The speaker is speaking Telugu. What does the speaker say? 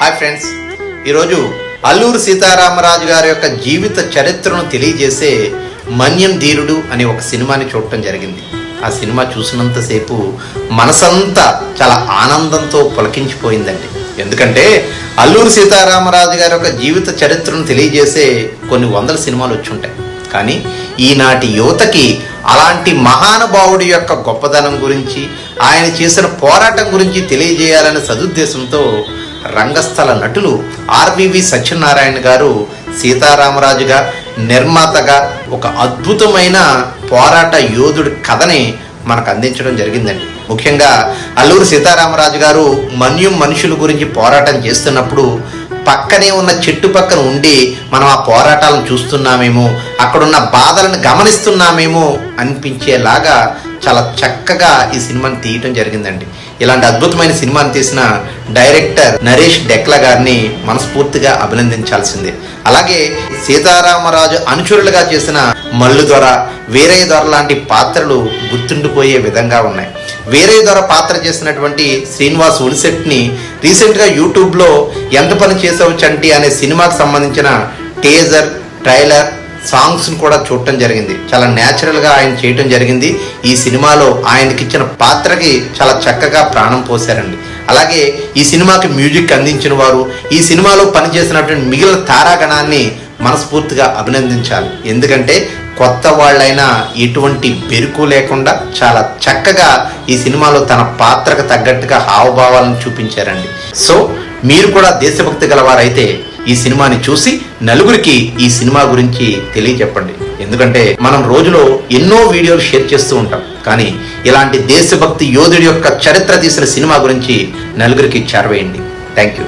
హాయ్ ఫ్రెండ్స్ ఈరోజు అల్లూరు సీతారామరాజు గారి యొక్క జీవిత చరిత్రను తెలియజేసే మన్యం ధీరుడు అనే ఒక సినిమాని చూడటం జరిగింది. ఆ సినిమా చూసినంతసేపు మనసంతా చాలా ఆనందంతో పులకించిపోయిందండి. ఎందుకంటే అల్లూరు సీతారామరాజు గారి యొక్క జీవిత చరిత్రను తెలియజేసే కొన్ని వందల సినిమాలు వచ్చుంటాయి. కానీ ఈనాటి యువతకి అలాంటి మహానుభావుడి యొక్క గొప్పదనం గురించి ఆయన చేసిన పోరాటం గురించి తెలియజేయాలనే సదుద్దేశంతో రంగస్థల నటులు ఆర్వివి సత్యనారాయణ గారు సీతారామరాజుగా నిర్మాతగా ఒక అద్భుతమైన పోరాట యోధుడి కథని మనకు అందించడం జరిగిందండి. ముఖ్యంగా అల్లూరు సీతారామరాజు గారు మన్యం మనుషుల గురించి పోరాటం చేస్తున్నప్పుడు పక్కనే ఉన్న చెట్టు పక్కన ఉండి మనం ఆ పోరాటాలను చూస్తున్నామేమో అక్కడున్న బాధలను గమనిస్తున్నామేమో అనిపించేలాగా చాలా చక్కగా ఈ సినిమాని తీయటం జరిగిందండి. ఇలాంటి అద్భుతమైన సినిమాను తీసిన డైరెక్టర్ నరేష్ డెక్లా గారిని మనస్ఫూర్తిగా అభినందించాల్సిందే. అలాగే సీతారామరాజు అనుచరులుగా చేసిన మల్లు దొర వీరయ్య దొర లాంటి పాత్రలు గుర్తుండిపోయే విధంగా ఉన్నాయి. వీరయ్య దొర పాత్ర చేసినటువంటి శ్రీనివాస్ ఉలిసెట్ని రీసెంట్గా యూట్యూబ్లో ఎంత పని చేసావు చంటి అనే సినిమాకు సంబంధించిన టేజర్ ట్రైలర్ సాంగ్స్ కూడా చూడటం జరిగింది. చాలా న్యాచురల్గా ఆయన చేయటం జరిగింది. ఈ సినిమాలో ఆయనకి ఇచ్చిన పాత్రకి చాలా చక్కగా ప్రాణం పోశారండి. అలాగే ఈ సినిమాకి మ్యూజిక్ అందించిన వారు ఈ సినిమాలో పనిచేసినటువంటి మిగిలిన తారాగణాన్ని మనస్ఫూర్తిగా అభినందించాలి. ఎందుకంటే కొత్త వాళ్ళైనా ఎటువంటి బెరుకు లేకుండా చాలా చక్కగా ఈ సినిమాలో తన పాత్రకు తగ్గట్టుగా హావభావాలను చూపించారండి. సో మీరు కూడా దేశభక్తి గలవారైతే ఈ సినిమాని చూసి నలుగురికి ఈ సినిమా గురించి తెలియజెప్పండి ఎందుకంటే మనం రోజులో ఎన్నో వీడియోలు షేర్ చేస్తూ ఉంటాం. కానీ ఇలాంటి దేశభక్తి యోధుడి యొక్క చరిత్ర తీసిన సినిమా గురించి నలుగురికి చేరవేయండి. Thank you